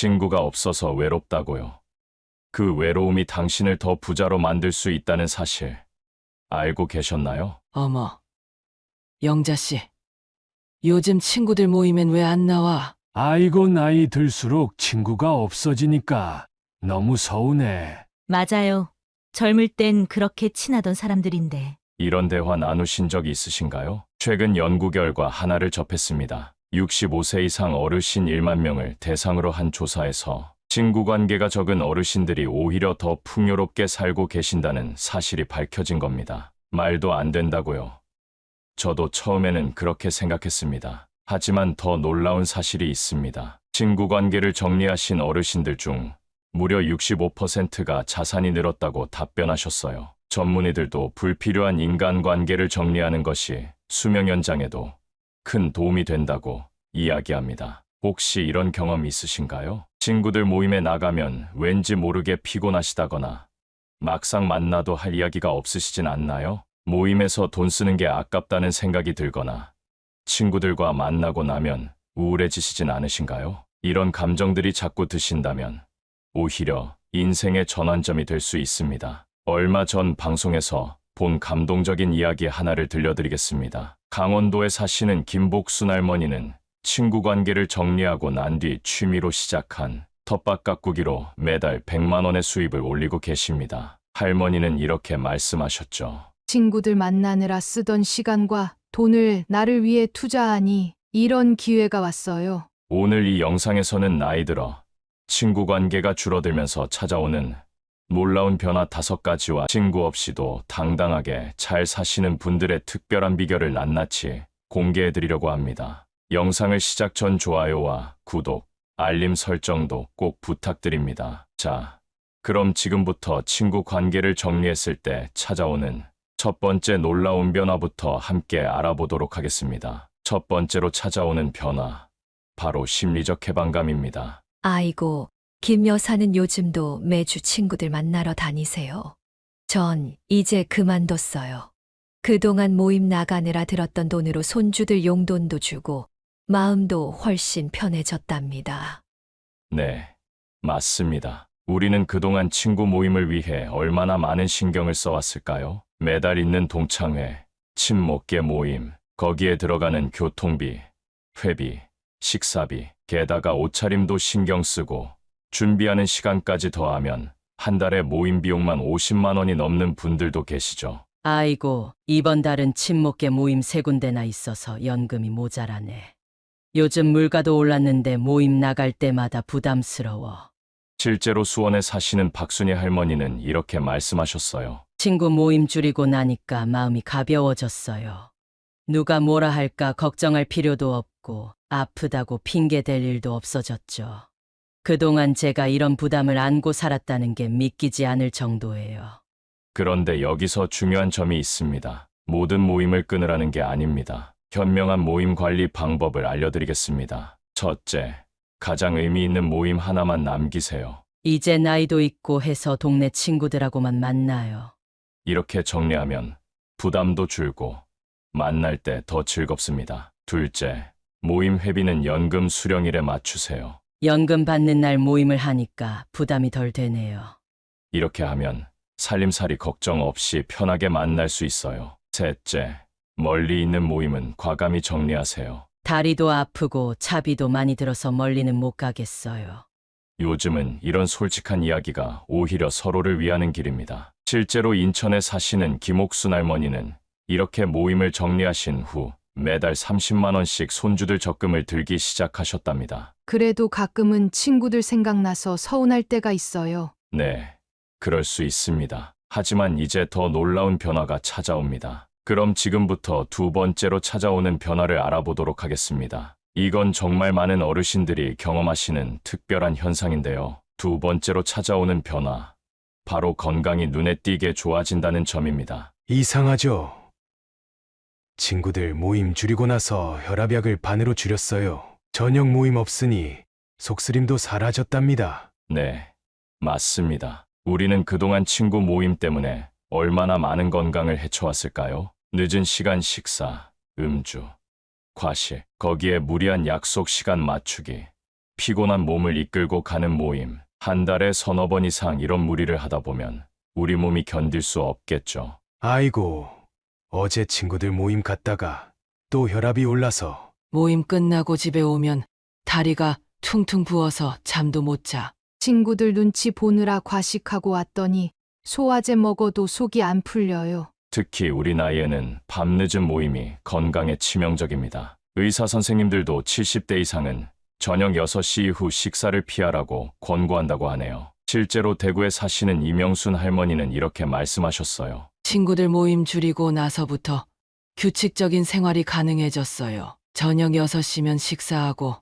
친구가 없어서 외롭다고요. 그 외로움이 당신을 더 부자로 만들 수 있다는 사실 알고 계셨나요? 어머, 영자씨. 요즘 친구들 모임엔 왜 안 나와? 아이고 나이 들수록 친구가 없어지니까 너무 서운해. 맞아요. 젊을 땐 그렇게 친하던 사람들인데. 이런 대화 나누신 적 있으신가요? 최근 연구 결과 하나를 접했습니다. 65세 이상 어르신 1만 명을 대상으로 한 조사에서 친구 관계가 적은 어르신들이 오히려 더 풍요롭게 살고 계신다는 사실이 밝혀진 겁니다. 말도 안 된다고요. 저도 처음에는 그렇게 생각했습니다. 하지만 더 놀라운 사실이 있습니다. 친구 관계를 정리하신 어르신들 중 무려 65%가 자산이 늘었다고 답변하셨어요. 전문의들도 불필요한 인간관계를 정리하는 것이 수명 연장에도 큰 도움이 된다고 이야기합니다. 혹시 이런 경험 있으신가요? 친구들 모임에 나가면 왠지 모르게 피곤하시다거나 막상 만나도 할 이야기가 없으시진 않나요? 모임에서 돈 쓰는 게 아깝다는 생각이 들거나 친구들과 만나고 나면 우울해지시진 않으신가요? 이런 감정들이 자꾸 드신다면 오히려 인생의 전환점이 될 수 있습니다. 얼마 전 방송에서 본 감동적인 이야기 하나를 들려드리겠습니다. 강원도에 사시는 김복순 할머니는 친구 관계를 정리하고 난 뒤 취미로 시작한 텃밭 가꾸기로 매달 100만 원의 수입을 올리고 계십니다. 할머니는 이렇게 말씀하셨죠. 친구들 만나느라 쓰던 시간과 돈을 나를 위해 투자하니 이런 기회가 왔어요. 오늘 이 영상에서는 나이 들어 친구 관계가 줄어들면서 찾아오는 놀라운 변화 다섯 가지와 친구 없이도 당당하게 잘 사시는 분들의 특별한 비결을 낱낱이 공개해 드리려고 합니다. 영상을 시작 전 좋아요와 구독, 알림 설정도 꼭 부탁드립니다. 자, 그럼 지금부터 친구 관계를 정리했을 때 찾아오는 첫 번째 놀라운 변화부터 함께 알아보도록 하겠습니다. 첫 번째로 찾아오는 변화, 바로 심리적 해방감입니다. 아이고, 김 여사는 요즘도 매주 친구들 만나러 다니세요. 전 이제 그만뒀어요. 그동안 모임 나가느라 들었던 돈으로 손주들 용돈도 주고 마음도 훨씬 편해졌답니다. 네, 맞습니다. 우리는 그동안 친구 모임을 위해 얼마나 많은 신경을 써왔을까요? 매달 있는 동창회, 친목계 모임, 거기에 들어가는 교통비, 회비, 식사비, 게다가 옷차림도 신경 쓰고 준비하는 시간까지 더하면 한 달에 모임 비용만 50만 원이 넘는 분들도 계시죠. 아이고, 이번 달은 친목계 모임 세 군데나 있어서 연금이 모자라네. 요즘 물가도 올랐는데 모임 나갈 때마다 부담스러워. 실제로 수원에 사시는 박순희 할머니는 이렇게 말씀하셨어요. 친구 모임 줄이고 나니까 마음이 가벼워졌어요. 누가 뭐라 할까 걱정할 필요도 없고 아프다고 핑계 댈 일도 없어졌죠. 그동안 제가 이런 부담을 안고 살았다는 게 믿기지 않을 정도예요. 그런데 여기서 중요한 점이 있습니다. 모든 모임을 끊으라는 게 아닙니다. 현명한 모임 관리 방법을 알려드리겠습니다. 첫째, 가장 의미 있는 모임 하나만 남기세요. 이제 나이도 있고 해서 동네 친구들하고만 만나요. 이렇게 정리하면 부담도 줄고 만날 때 더 즐겁습니다. 둘째, 모임 회비는 연금 수령일에 맞추세요. 연금 받는 날 모임을 하니까 부담이 덜 되네요. 이렇게 하면 살림살이 걱정 없이 편하게 만날 수 있어요. 셋째, 멀리 있는 모임은 과감히 정리하세요. 다리도 아프고 차비도 많이 들어서 멀리는 못 가겠어요. 요즘은 이런 솔직한 이야기가 오히려 서로를 위하는 길입니다. 실제로 인천에 사시는 김옥순 할머니는 이렇게 모임을 정리하신 후 매달 30만 원씩 손주들 적금을 들기 시작하셨답니다. 그래도 가끔은 친구들 생각나서 서운할 때가 있어요. 네, 그럴 수 있습니다. 하지만 이제 더 놀라운 변화가 찾아옵니다. 그럼 지금부터 두 번째로 찾아오는 변화를 알아보도록 하겠습니다. 이건 정말 많은 어르신들이 경험하시는 특별한 현상인데요. 두 번째로 찾아오는 변화, 바로 건강이 눈에 띄게 좋아진다는 점입니다. 이상하죠? 친구들 모임 줄이고 나서 혈압약을 반으로 줄였어요. 저녁 모임 없으니 속쓰림도 사라졌답니다. 네, 맞습니다. 우리는 그동안 친구 모임 때문에 얼마나 많은 건강을 해쳐왔을까요? 늦은 시간 식사, 음주, 과식, 거기에 무리한 약속 시간 맞추기. 피곤한 몸을 이끌고 가는 모임. 한 달에 서너 번 이상 이런 무리를 하다 보면 우리 몸이 견딜 수 없겠죠. 아이고, 어제 친구들 모임 갔다가 또 혈압이 올라서 모임 끝나고 집에 오면 다리가 퉁퉁 부어서 잠도 못 자. 친구들 눈치 보느라 과식하고 왔더니 소화제 먹어도 속이 안 풀려요. 특히 우리 나이에는 밤늦은 모임이 건강에 치명적입니다. 의사 선생님들도 70대 이상은 저녁 6시 이후 식사를 피하라고 권고한다고 하네요. 실제로 대구에 사시는 이명순 할머니는 이렇게 말씀하셨어요. 친구들 모임 줄이고 나서부터 규칙적인 생활이 가능해졌어요. 저녁 6시면 식사하고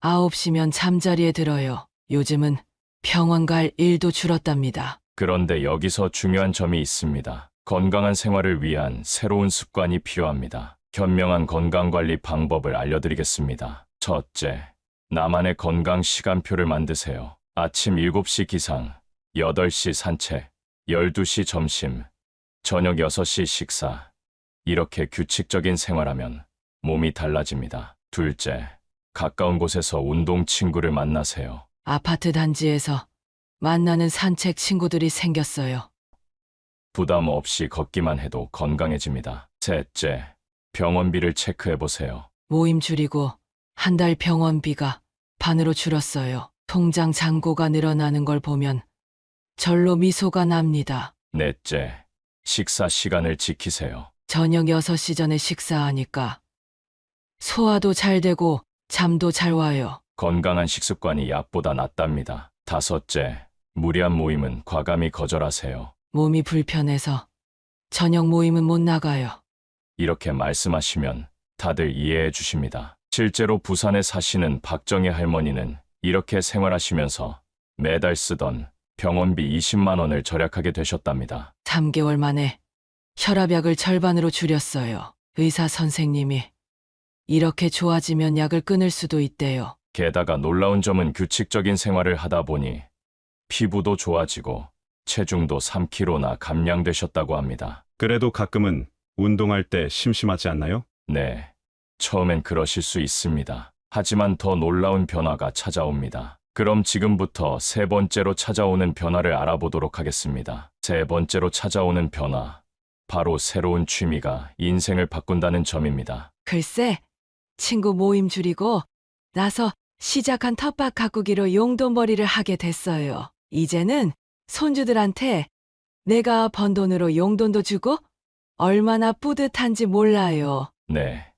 9시면 잠자리에 들어요. 요즘은 병원 갈 일도 줄었답니다. 그런데 여기서 중요한 점이 있습니다. 건강한 생활을 위한 새로운 습관이 필요합니다. 현명한 건강관리 방법을 알려드리겠습니다. 첫째, 나만의 건강 시간표를 만드세요. 아침 7시 기상, 8시 산책, 12시 점심, 저녁 6시 식사. 이렇게 규칙적인 생활하면 몸이 달라집니다. 둘째, 가까운 곳에서 운동 친구를 만나세요. 아파트 단지에서 만나는 산책 친구들이 생겼어요. 부담 없이 걷기만 해도 건강해집니다. 셋째, 병원비를 체크해 보세요. 모임 줄이고 한 달 병원비가 반으로 줄었어요. 통장 잔고가 늘어나는 걸 보면 절로 미소가 납니다. 넷째, 식사 시간을 지키세요. 저녁 6시 전에 식사하니까 소화도 잘 되고 잠도 잘 와요. 건강한 식습관이 약보다 낫답니다. 다섯째, 무리한 모임은 과감히 거절하세요. 몸이 불편해서 저녁 모임은 못 나가요. 이렇게 말씀하시면 다들 이해해 주십니다. 실제로 부산에 사시는 박정희 할머니는 이렇게 생활하시면서 매달 쓰던 병원비 20만 원을 절약하게 되셨답니다. 3개월 만에 혈압약을 절반으로 줄였어요. 의사 선생님이 이렇게 좋아지면 약을 끊을 수도 있대요. 게다가 놀라운 점은 규칙적인 생활을 하다 보니 피부도 좋아지고 체중도 3kg나 감량되셨다고 합니다. 그래도 가끔은 운동할 때 심심하지 않나요? 네. 처음엔 그러실 수 있습니다. 하지만 더 놀라운 변화가 찾아옵니다. 그럼 지금부터 세 번째로 찾아오는 변화를 알아보도록 하겠습니다. 세 번째로 찾아오는 변화. 바로 새로운 취미가 인생을 바꾼다는 점입니다. 글쎄, 친구 모임 줄이고 나서 시작한 텃밭 가꾸기로 용돈벌이를 하게 됐어요. 이제는 손주들한테 내가 번 돈으로 용돈도 주고 얼마나 뿌듯한지 몰라요. 네.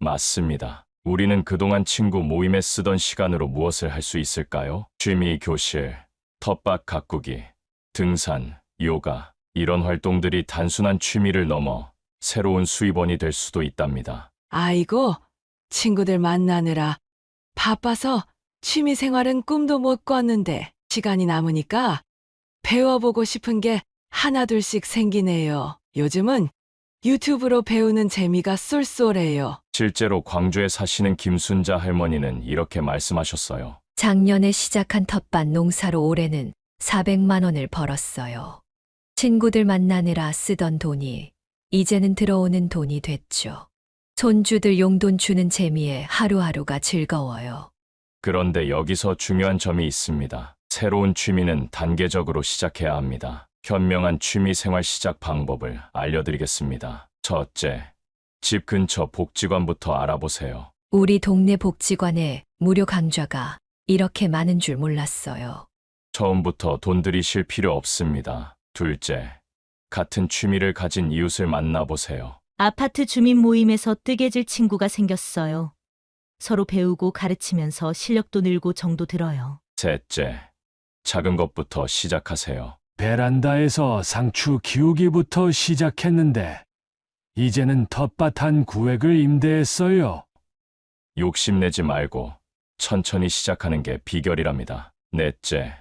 맞습니다. 우리는 그동안 친구 모임에 쓰던 시간으로 무엇을 할 수 있을까요? 취미 교실, 텃밭 가꾸기, 등산, 요가, 이런 활동들이 단순한 취미를 넘어 새로운 수입원이 될 수도 있답니다. 아이고, 친구들 만나느라 바빠서 취미 생활은 꿈도 못 꿨는데 시간이 남으니까 배워보고 싶은 게 하나둘씩 생기네요. 요즘은 유튜브로 배우는 재미가 쏠쏠해요. 실제로 광주에 사시는 김순자 할머니는 이렇게 말씀하셨어요. 작년에 시작한 텃밭 농사로 올해는 400만 원을 벌었어요. 친구들 만나느라 쓰던 돈이 이제는 들어오는 돈이 됐죠. 손주들 용돈 주는 재미에 하루하루가 즐거워요. 그런데 여기서 중요한 점이 있습니다. 새로운 취미는 단계적으로 시작해야 합니다. 현명한 취미 생활 시작 방법을 알려드리겠습니다. 첫째, 집 근처 복지관부터 알아보세요. 우리 동네 복지관에 무료 강좌가 이렇게 많은 줄 몰랐어요. 처음부터 돈 들이실 필요 없습니다. 둘째, 같은 취미를 가진 이웃을 만나보세요. 아파트 주민 모임에서 뜨개질 친구가 생겼어요. 서로 배우고 가르치면서 실력도 늘고 정도 들어요. 셋째, 작은 것부터 시작하세요. 베란다에서 상추 키우기부터 시작했는데 이제는 텃밭 한 구획을 임대했어요. 욕심내지 말고 천천히 시작하는 게 비결이랍니다. 넷째,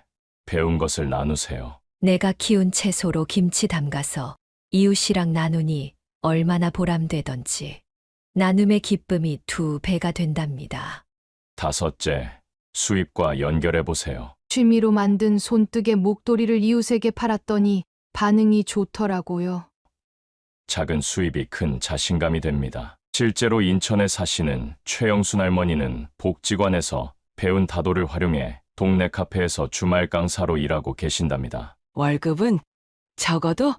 배운 것을 나누세요. 내가 키운 채소로 김치 담가서 이웃이랑 나누니 얼마나 보람되던지. 나눔의 기쁨이 두 배가 된답니다. 다섯째, 수입과 연결해 보세요. 취미로 만든 손뜨개 목도리를 이웃에게 팔았더니 반응이 좋더라고요. 작은 수입이 큰 자신감이 됩니다. 실제로 인천에 사시는 최영순 할머니는 복지관에서 배운 다도를 활용해 동네 카페에서 주말 강사로 일하고 계신답니다. 월급은 적어도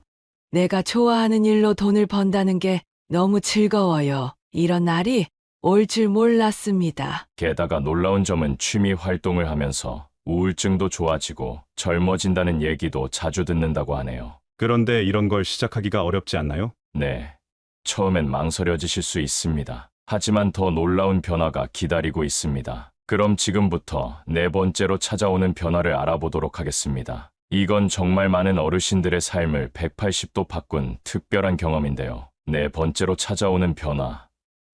내가 좋아하는 일로 돈을 번다는 게 너무 즐거워요. 이런 날이 올 줄 몰랐습니다. 게다가 놀라운 점은 취미 활동을 하면서 우울증도 좋아지고 젊어진다는 얘기도 자주 듣는다고 하네요. 그런데 이런 걸 시작하기가 어렵지 않나요? 네. 처음엔 망설여지실 수 있습니다. 하지만 더 놀라운 변화가 기다리고 있습니다. 그럼 지금부터 네 번째로 찾아오는 변화를 알아보도록 하겠습니다. 이건 정말 많은 어르신들의 삶을 180도 바꾼 특별한 경험인데요. 네 번째로 찾아오는 변화.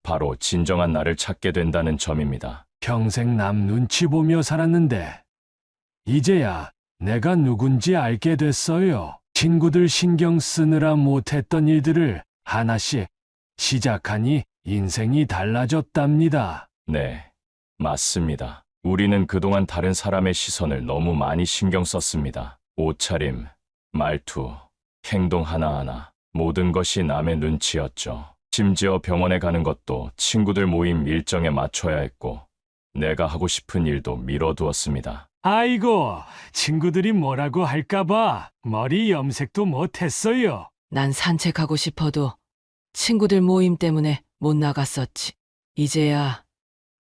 바로 진정한 나를 찾게 된다는 점입니다. 평생 남 눈치 보며 살았는데 이제야 내가 누군지 알게 됐어요. 친구들 신경 쓰느라 못했던 일들을 하나씩 시작하니 인생이 달라졌답니다. 네, 맞습니다. 우리는 그동안 다른 사람의 시선을 너무 많이 신경 썼습니다. 옷차림, 말투, 행동 하나하나, 모든 것이 남의 눈치였죠. 심지어 병원에 가는 것도 친구들 모임 일정에 맞춰야 했고, 내가 하고 싶은 일도 미뤄두었습니다. 아이고, 친구들이 뭐라고 할까봐 머리 염색도 못했어요. 난 산책하고 싶어도 친구들 모임 때문에 못 나갔었지. 이제야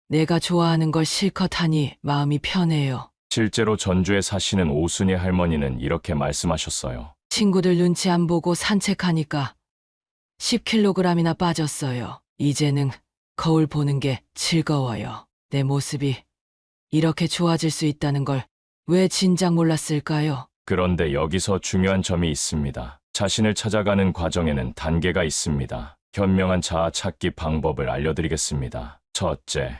내가 좋아하는 걸 실컷 하니 마음이 편해요. 실제로 전주에 사시는 오순희 할머니는 이렇게 말씀하셨어요. 친구들 눈치 안 보고 산책하니까 10kg이나 빠졌어요. 이제는 거울 보는 게 즐거워요. 내 모습이 이렇게 좋아질 수 있다는 걸 왜 진작 몰랐을까요? 그런데 여기서 중요한 점이 있습니다. 자신을 찾아가는 과정에는 단계가 있습니다. 현명한 자아 찾기 방법을 알려드리겠습니다. 첫째,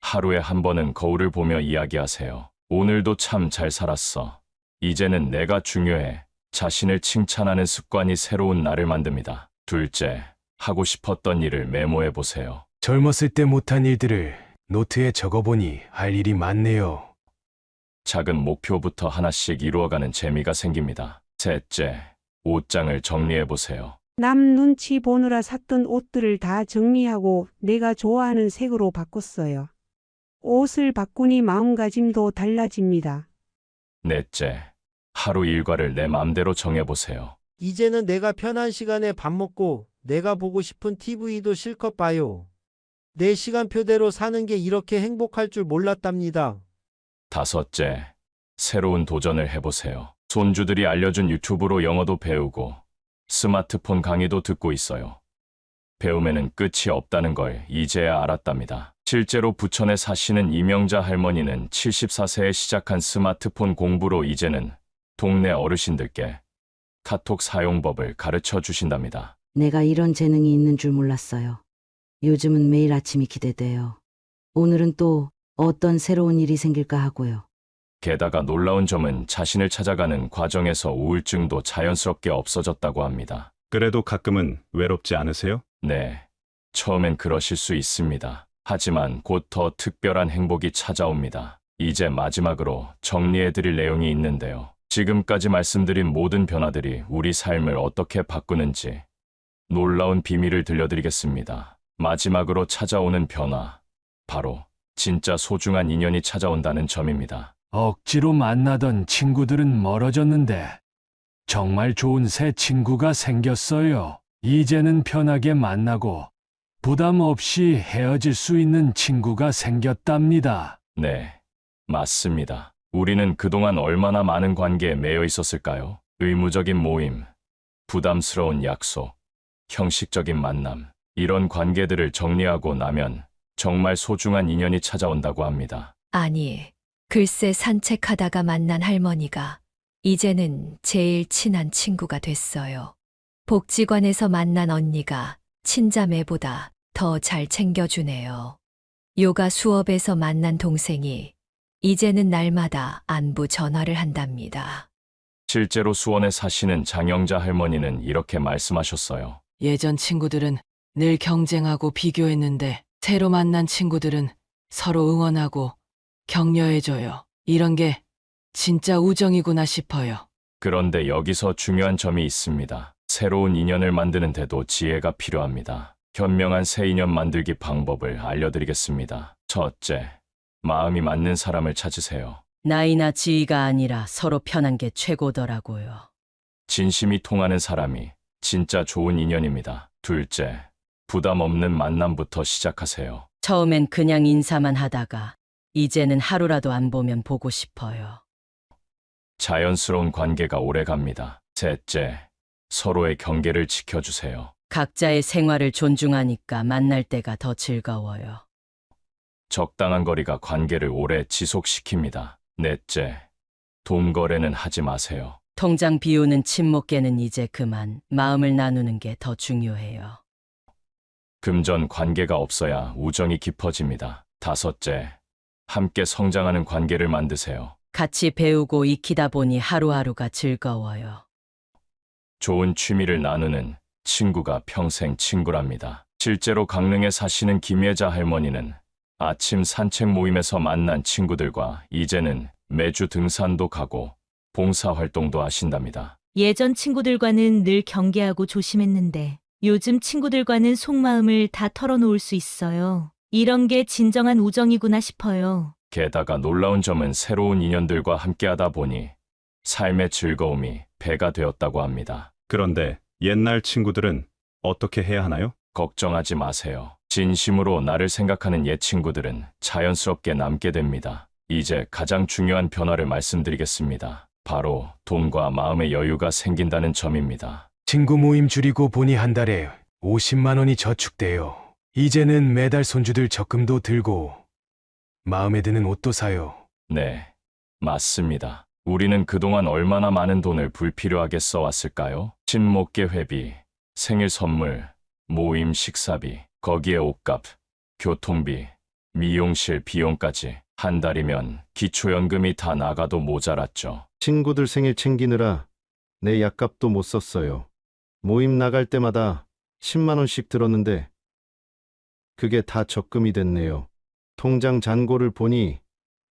하루에 한 번은 거울을 보며 이야기하세요. 오늘도 참 잘 살았어. 이제는 내가 중요해. 자신을 칭찬하는 습관이 새로운 나를 만듭니다. 둘째, 하고 싶었던 일을 메모해 보세요. 젊었을 때 못한 일들을 노트에 적어보니 할 일이 많네요. 작은 목표부터 하나씩 이루어가는 재미가 생깁니다. 셋째, 옷장을 정리해 보세요. 남 눈치 보느라 샀던 옷들을 다 정리하고 내가 좋아하는 색으로 바꿨어요. 옷을 바꾸니 마음가짐도 달라집니다. 넷째, 하루 일과를 내 맘대로 정해보세요. 이제는 내가 편한 시간에 밥 먹고 내가 보고 싶은 TV도 실컷 봐요. 내 시간표대로 사는 게 이렇게 행복할 줄 몰랐답니다. 다섯째, 새로운 도전을 해보세요. 손주들이 알려준 유튜브로 영어도 배우고 스마트폰 강의도 듣고 있어요. 배움에는 끝이 없다는 걸 이제야 알았답니다. 실제로 부천에 사시는 이명자 할머니는 74세에 시작한 스마트폰 공부로 이제는 동네 어르신들께 카톡 사용법을 가르쳐 주신답니다. 내가 이런 재능이 있는 줄 몰랐어요. 요즘은 매일 아침이 기대돼요. 오늘은 또 어떤 새로운 일이 생길까 하고요. 게다가 놀라운 점은 자신을 찾아가는 과정에서 우울증도 자연스럽게 없어졌다고 합니다. 그래도 가끔은 외롭지 않으세요? 네, 처음엔 그러실 수 있습니다. 하지만 곧 더 특별한 행복이 찾아옵니다. 이제 마지막으로 정리해드릴 내용이 있는데요. 지금까지 말씀드린 모든 변화들이 우리 삶을 어떻게 바꾸는지 놀라운 비밀을 들려드리겠습니다. 마지막으로 찾아오는 변화, 바로 진짜 소중한 인연이 찾아온다는 점입니다. 억지로 만나던 친구들은 멀어졌는데 정말 좋은 새 친구가 생겼어요. 이제는 편하게 만나고 부담 없이 헤어질 수 있는 친구가 생겼답니다. 네, 맞습니다. 우리는 그동안 얼마나 많은 관계에 매여 있었을까요? 의무적인 모임, 부담스러운 약속, 형식적인 만남, 이런 관계들을 정리하고 나면 정말 소중한 인연이 찾아온다고 합니다. 아니, 글쎄 산책하다가 만난 할머니가 이제는 제일 친한 친구가 됐어요. 복지관에서 만난 언니가 친자매보다 더 잘 챙겨주네요. 요가 수업에서 만난 동생이 이제는 날마다 안부 전화를 한답니다. 실제로 수원에 사시는 장영자 할머니는 이렇게 말씀하셨어요. 예전 친구들은 늘 경쟁하고 비교했는데 새로 만난 친구들은 서로 응원하고 격려해줘요. 이런 게 진짜 우정이구나 싶어요. 그런데 여기서 중요한 점이 있습니다. 새로운 인연을 만드는데도 지혜가 필요합니다. 현명한 새 인연 만들기 방법을 알려드리겠습니다. 첫째, 마음이 맞는 사람을 찾으세요. 나이나 지위가 아니라 서로 편한 게 최고더라고요. 진심이 통하는 사람이 진짜 좋은 인연입니다. 둘째, 부담 없는 만남부터 시작하세요. 처음엔 그냥 인사만 하다가 이제는 하루라도 안 보면 보고 싶어요. 자연스러운 관계가 오래 갑니다. 셋째, 서로의 경계를 지켜주세요. 각자의 생활을 존중하니까 만날 때가 더 즐거워요. 적당한 거리가 관계를 오래 지속시킵니다. 넷째, 돈 거래는 하지 마세요. 통장 비우는 침묵계는 이제 그만 마음을 나누는 게 더 중요해요. 금전 관계가 없어야 우정이 깊어집니다. 다섯째, 함께 성장하는 관계를 만드세요. 같이 배우고 익히다 보니 하루하루가 즐거워요. 좋은 취미를 나누는 친구가 평생 친구랍니다. 실제로 강릉에 사시는 김예자 할머니는 아침 산책 모임에서 만난 친구들과 이제는 매주 등산도 가고 봉사활동도 하신답니다. 예전 친구들과는 늘 경계하고 조심했는데 요즘 친구들과는 속마음을 다 털어놓을 수 있어요. 이런 게 진정한 우정이구나 싶어요. 게다가 놀라운 점은 새로운 인연들과 함께하다 보니 삶의 즐거움이 배가 되었다고 합니다. 그런데 옛날 친구들은 어떻게 해야 하나요? 걱정하지 마세요. 진심으로 나를 생각하는 옛 친구들은 자연스럽게 남게 됩니다. 이제 가장 중요한 변화를 말씀드리겠습니다. 바로 돈과 마음의 여유가 생긴다는 점입니다. 친구 모임 줄이고 보니 한 달에 50만 원이 저축돼요. 이제는 매달 손주들 적금도 들고 마음에 드는 옷도 사요. 네, 맞습니다. 우리는 그동안 얼마나 많은 돈을 불필요하게 써왔을까요? 친목계 회비, 생일 선물, 모임 식사비, 거기에 옷값, 교통비, 미용실 비용까지 한 달이면 기초연금이 다 나가도 모자랐죠. 친구들 생일 챙기느라 내 약값도 못 썼어요. 모임 나갈 때마다 10만 원씩 들었는데 그게 다 적금이 됐네요. 통장 잔고를 보니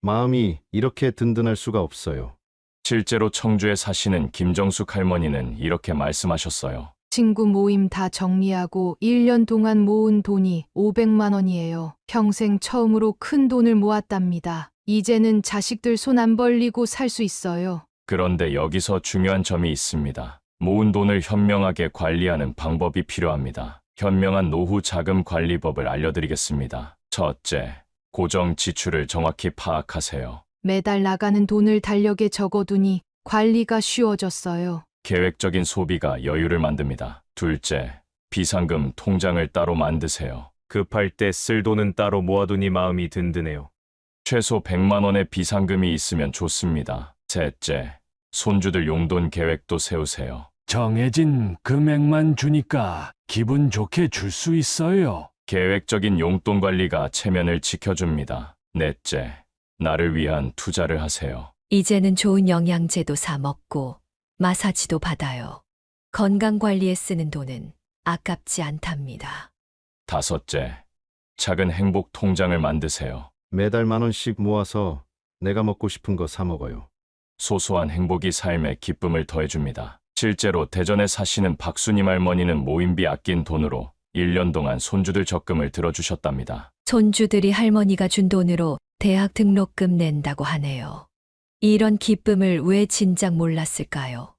마음이 이렇게 든든할 수가 없어요. 실제로 청주에 사시는 김정숙 할머니는 이렇게 말씀하셨어요. 친구 모임 다 정리하고 1년 동안 모은 돈이 500만 원이에요. 평생 처음으로 큰 돈을 모았답니다. 이제는 자식들 손 안 벌리고 살 수 있어요. 그런데 여기서 중요한 점이 있습니다. 모은 돈을 현명하게 관리하는 방법이 필요합니다. 현명한 노후 자금 관리법을 알려드리겠습니다. 첫째, 고정 지출을 정확히 파악하세요. 매달 나가는 돈을 달력에 적어두니 관리가 쉬워졌어요. 계획적인 소비가 여유를 만듭니다. 둘째, 비상금 통장을 따로 만드세요. 급할 때 쓸 돈은 따로 모아두니 마음이 든든해요. 최소 100만 원의 비상금이 있으면 좋습니다. 셋째, 손주들 용돈 계획도 세우세요. 정해진 금액만 주니까 기분 좋게 줄 수 있어요. 계획적인 용돈 관리가 체면을 지켜줍니다. 넷째, 나를 위한 투자를 하세요. 이제는 좋은 영양제도 사 먹고 마사지도 받아요. 건강 관리에 쓰는 돈은 아깝지 않답니다. 다섯째, 작은 행복 통장을 만드세요. 매달 만 원씩 모아서 내가 먹고 싶은 거 사 먹어요. 소소한 행복이 삶에 기쁨을 더해줍니다. 실제로 대전에 사시는 박수님 할머니는 모임비 아낀 돈으로 1년 동안 손주들 적금을 들어주셨답니다. 손주들이 할머니가 준 돈으로 대학 등록금 낸다고 하네요. 이런 기쁨을 왜 진작 몰랐을까요?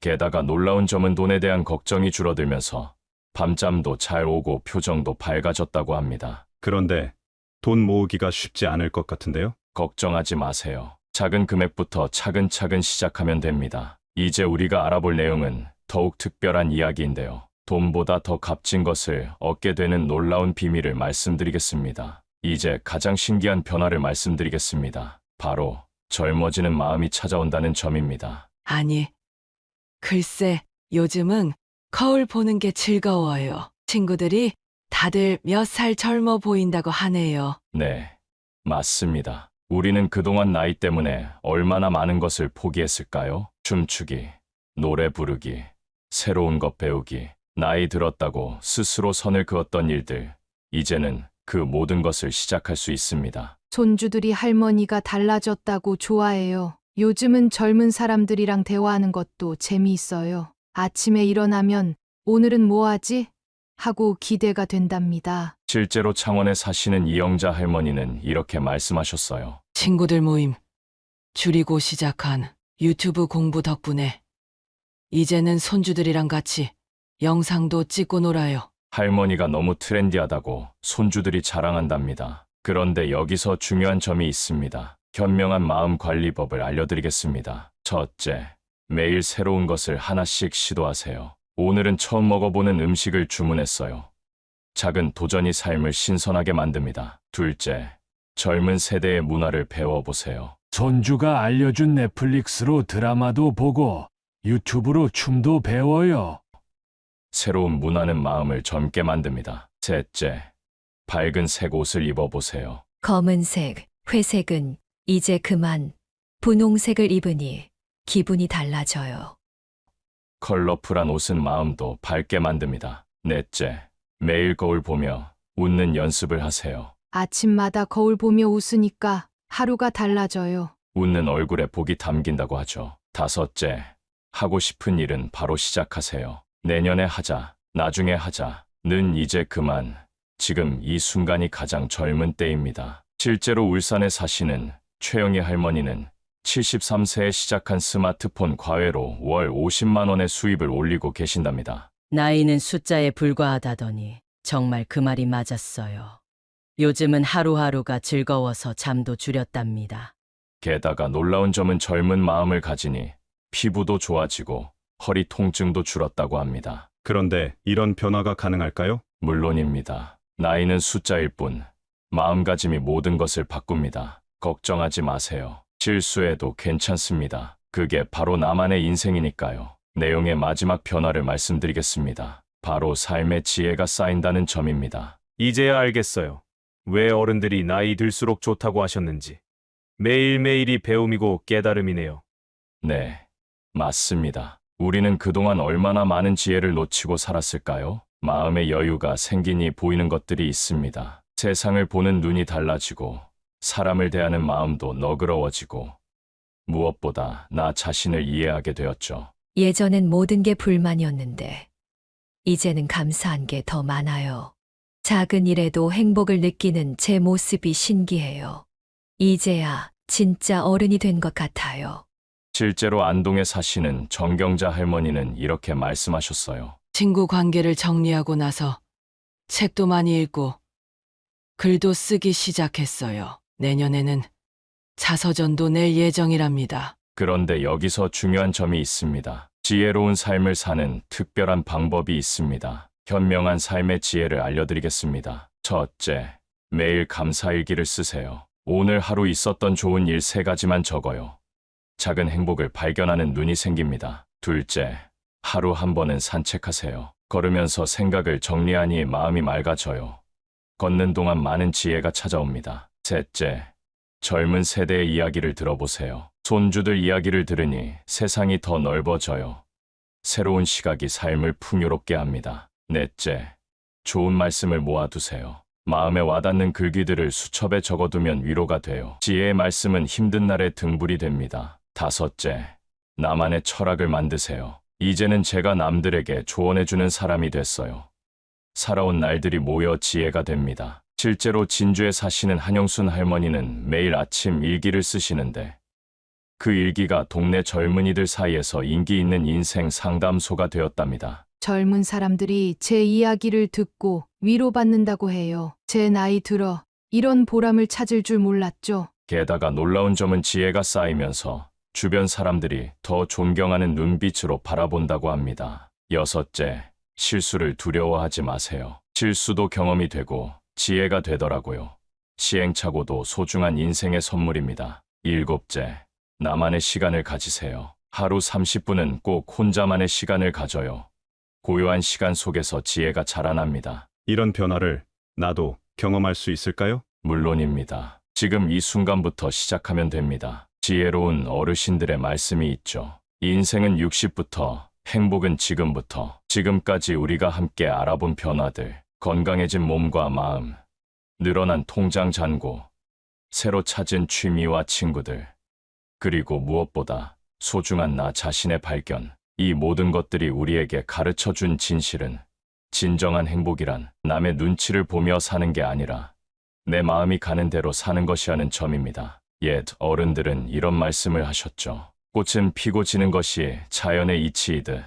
게다가 놀라운 점은 돈에 대한 걱정이 줄어들면서 밤잠도 잘 오고 표정도 밝아졌다고 합니다. 그런데 돈 모으기가 쉽지 않을 것 같은데요? 걱정하지 마세요. 작은 금액부터 차근차근 시작하면 됩니다. 이제 우리가 알아볼 내용은 더욱 특별한 이야기인데요. 돈보다 더 값진 것을 얻게 되는 놀라운 비밀을 말씀드리겠습니다. 이제 가장 신기한 변화를 말씀드리겠습니다. 바로 젊어지는 마음이 찾아온다는 점입니다. 아니, 글쎄, 요즘은 거울 보는 게 즐거워요. 친구들이 다들 몇 살 젊어 보인다고 하네요. 네, 맞습니다. 우리는 그동안 나이 때문에 얼마나 많은 것을 포기했을까요? 춤추기, 노래 부르기, 새로운 것 배우기, 나이 들었다고 스스로 선을 그었던 일들, 이제는 그 모든 것을 시작할 수 있습니다. 손주들이 할머니가 달라졌다고 좋아해요. 요즘은 젊은 사람들이랑 대화하는 것도 재미있어요. 아침에 일어나면 오늘은 뭐 하지? 하고 기대가 된답니다. 실제로 창원에 사시는 이영자 할머니는 이렇게 말씀하셨어요. 친구들 모임 줄이고 시작한 유튜브 공부 덕분에 이제는 손주들이랑 같이 영상도 찍고 놀아요. 할머니가 너무 트렌디하다고 손주들이 자랑한답니다. 그런데 여기서 중요한 점이 있습니다. 현명한 마음 관리법을 알려드리겠습니다. 첫째, 매일 새로운 것을 하나씩 시도하세요. 오늘은 처음 먹어보는 음식을 주문했어요. 작은 도전이 삶을 신선하게 만듭니다. 둘째, 젊은 세대의 문화를 배워보세요. 손주가 알려준 넷플릭스로 드라마도 보고 유튜브로 춤도 배워요. 새로운 문화는 마음을 젊게 만듭니다. 셋째, 밝은 색 옷을 입어보세요. 검은색, 회색은 이제 그만. 분홍색을 입으니 기분이 달라져요. 컬러풀한 옷은 마음도 밝게 만듭니다. 넷째, 매일 거울 보며 웃는 연습을 하세요. 아침마다 거울 보며 웃으니까 하루가 달라져요. 웃는 얼굴에 복이 담긴다고 하죠. 다섯째, 하고 싶은 일은 바로 시작하세요. 내년에 하자, 나중에 하자, 는 이제 그만. 지금 이 순간이 가장 젊은 때입니다. 실제로 울산에 사시는 최영희 할머니는 73세에 시작한 스마트폰 과외로 월 50만 원의 수입을 올리고 계신답니다. 나이는 숫자에 불과하다더니 정말 그 말이 맞았어요. 요즘은 하루하루가 즐거워서 잠도 줄였답니다. 게다가 놀라운 점은 젊은 마음을 가지니 피부도 좋아지고 허리 통증도 줄었다고 합니다. 그런데 이런 변화가 가능할까요? 물론입니다. 나이는 숫자일 뿐 마음가짐이 모든 것을 바꿉니다. 걱정하지 마세요. 실수해도 괜찮습니다. 그게 바로 나만의 인생이니까요. 내용의 마지막 변화를 말씀드리겠습니다. 바로 삶의 지혜가 쌓인다는 점입니다. 이제야 알겠어요. 왜 어른들이 나이 들수록 좋다고 하셨는지. 매일매일이 배움이고 깨달음이네요. 네, 맞습니다. 우리는 그동안 얼마나 많은 지혜를 놓치고 살았을까요? 마음의 여유가 생기니 보이는 것들이 있습니다. 세상을 보는 눈이 달라지고, 사람을 대하는 마음도 너그러워지고, 무엇보다 나 자신을 이해하게 되었죠. 예전엔 모든 게 불만이었는데, 이제는 감사한 게 더 많아요. 작은 일에도 행복을 느끼는 제 모습이 신기해요. 이제야 진짜 어른이 된 것 같아요. 실제로 안동에 사시는 정경자 할머니는 이렇게 말씀하셨어요. 친구 관계를 정리하고 나서 책도 많이 읽고 글도 쓰기 시작했어요. 내년에는 자서전도 낼 예정이랍니다. 그런데 여기서 중요한 점이 있습니다. 지혜로운 삶을 사는 특별한 방법이 있습니다. 현명한 삶의 지혜를 알려드리겠습니다. 첫째, 매일 감사일기를 쓰세요. 오늘 하루 있었던 좋은 일 세 가지만 적어요. 작은 행복을 발견하는 눈이 생깁니다. 둘째, 하루 한 번은 산책하세요. 걸으면서 생각을 정리하니 마음이 맑아져요. 걷는 동안 많은 지혜가 찾아옵니다. 셋째, 젊은 세대의 이야기를 들어보세요. 손주들 이야기를 들으니 세상이 더 넓어져요. 새로운 시각이 삶을 풍요롭게 합니다. 넷째, 좋은 말씀을 모아두세요. 마음에 와닿는 글귀들을 수첩에 적어두면 위로가 돼요. 지혜의 말씀은 힘든 날의 등불이 됩니다. 다섯째, 나만의 철학을 만드세요. 이제는 제가 남들에게 조언해주는 사람이 됐어요. 살아온 날들이 모여 지혜가 됩니다. 실제로 진주에 사시는 한영순 할머니는 매일 아침 일기를 쓰시는데 그 일기가 동네 젊은이들 사이에서 인기 있는 인생 상담소가 되었답니다. 젊은 사람들이 제 이야기를 듣고 위로받는다고 해요. 제 나이 들어 이런 보람을 찾을 줄 몰랐죠. 게다가 놀라운 점은 지혜가 쌓이면서 주변 사람들이 더 존경하는 눈빛으로 바라본다고 합니다. 여섯째, 실수를 두려워하지 마세요. 실수도 경험이 되고 지혜가 되더라고요. 시행착오도 소중한 인생의 선물입니다. 일곱째, 나만의 시간을 가지세요. 하루 30분은 꼭 혼자만의 시간을 가져요. 고요한 시간 속에서 지혜가 자라납니다. 이런 변화를 나도 경험할 수 있을까요? 물론입니다. 지금 이 순간부터 시작하면 됩니다. 지혜로운 어르신들의 말씀이 있죠. 인생은 60부터, 행복은 지금부터. 지금까지 우리가 함께 알아본 변화들, 건강해진 몸과 마음, 늘어난 통장 잔고, 새로 찾은 취미와 친구들, 그리고 무엇보다 소중한 나 자신의 발견, 이 모든 것들이 우리에게 가르쳐 준 진실은 진정한 행복이란 남의 눈치를 보며 사는 게 아니라 내 마음이 가는 대로 사는 것이라는 점입니다. 옛 어른들은 이런 말씀을 하셨죠. 꽃은 피고 지는 것이 자연의 이치이듯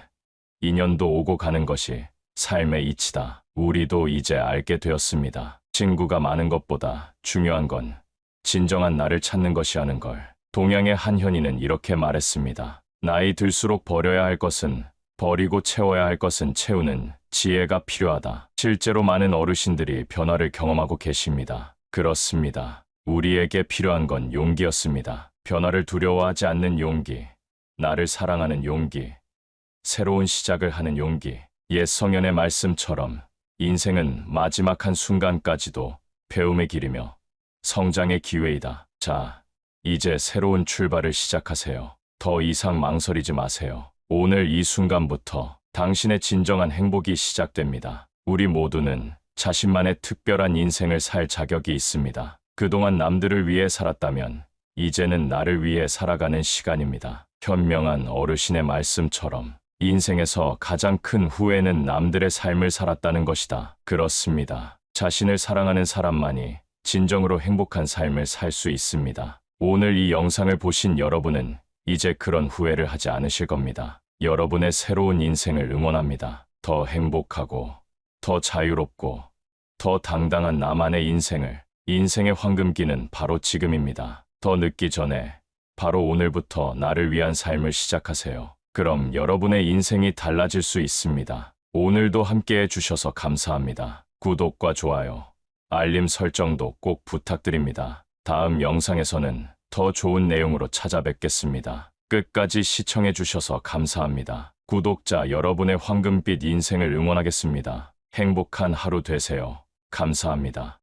인연도 오고 가는 것이 삶의 이치다. 우리도 이제 알게 되었습니다. 친구가 많은 것보다 중요한 건 진정한 나를 찾는 것이라는 걸. 동양의 한 현인은 이렇게 말했습니다. 나이 들수록 버려야 할 것은 버리고 채워야 할 것은 채우는 지혜가 필요하다. 실제로 많은 어르신들이 변화를 경험하고 계십니다. 그렇습니다. 우리에게 필요한 건 용기였습니다. 변화를 두려워하지 않는 용기, 나를 사랑하는 용기, 새로운 시작을 하는 용기. 옛 성현의 말씀처럼 인생은 마지막 한 순간까지도 배움의 길이며 성장의 기회이다. 자, 이제 새로운 출발을 시작하세요. 더 이상 망설이지 마세요. 오늘 이 순간부터 당신의 진정한 행복이 시작됩니다. 우리 모두는 자신만의 특별한 인생을 살 자격이 있습니다. 그동안 남들을 위해 살았다면 이제는 나를 위해 살아가는 시간입니다. 현명한 어르신의 말씀처럼 인생에서 가장 큰 후회는 남들의 삶을 살았다는 것이다. 그렇습니다. 자신을 사랑하는 사람만이 진정으로 행복한 삶을 살 수 있습니다. 오늘 이 영상을 보신 여러분은 이제 그런 후회를 하지 않으실 겁니다. 여러분의 새로운 인생을 응원합니다. 더 행복하고, 더 자유롭고, 더 당당한 나만의 인생을, 인생의 황금기는 바로 지금입니다. 더 늦기 전에, 바로 오늘부터 나를 위한 삶을 시작하세요. 그럼 여러분의 인생이 달라질 수 있습니다. 오늘도 함께 해 주셔서 감사합니다. 구독과 좋아요, 알림 설정도 꼭 부탁드립니다. 다음 영상에서는 더 좋은 내용으로 찾아뵙겠습니다. 끝까지 시청해 주셔서 감사합니다. 구독자 여러분의 황금빛 인생을 응원하겠습니다. 행복한 하루 되세요. 감사합니다.